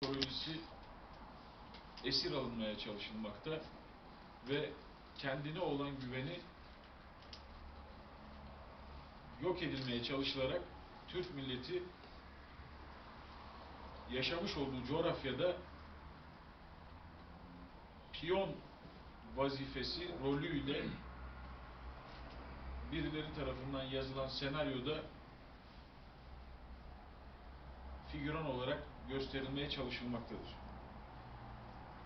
psikolojisi esir alınmaya çalışılmakta ve kendine olan güveni yok edilmeye çalışılarak Türk milleti yaşamış olduğu coğrafyada piyon vazifesi rolüyle birileri tarafından yazılan senaryoda figüran olarak gösterilmeye çalışılmaktadır.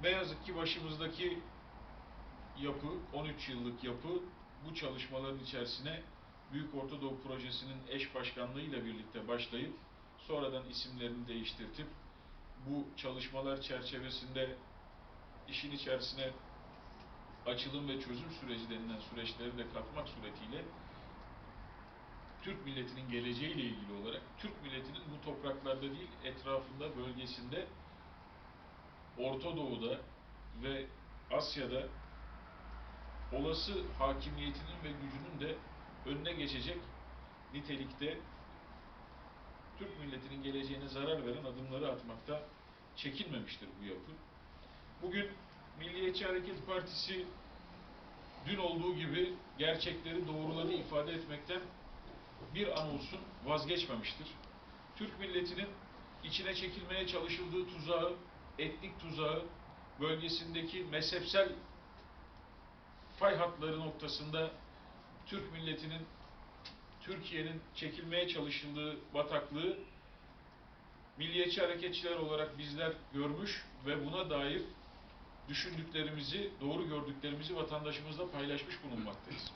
Ne yazık ki başımızdaki yapı, 13 yıllık yapı bu çalışmaların içerisine Büyük Orta Doğu Projesi'nin eş başkanlığıyla birlikte başlayıp sonradan isimlerini değiştirtip bu çalışmalar çerçevesinde işin içerisine açılım ve çözüm süreci denilen süreçleri de katmak suretiyle Türk milletinin geleceğiyle ilgili olarak Türk milletinin bu topraklarda değil etrafında, bölgesinde Orta Doğu'da ve Asya'da olası hakimiyetinin ve gücünün de önüne geçecek nitelikte Türk milletinin geleceğine zarar veren adımları atmakta çekinmemiştir bu yapı. Bugün Milliyetçi Hareket Partisi dün olduğu gibi gerçekleri, doğruları ifade etmekten bir an olsun vazgeçmemiştir. Türk milletinin içine çekilmeye çalışıldığı tuzağı, etnik tuzağı, bölgesindeki mezhepsel fay hatları noktasında Türk milletinin, Türkiye'nin çekilmeye çalışıldığı bataklığı milliyetçi hareketçiler olarak bizler görmüş ve buna dair düşündüklerimizi, doğru gördüklerimizi vatandaşımızla paylaşmış bulunmaktayız.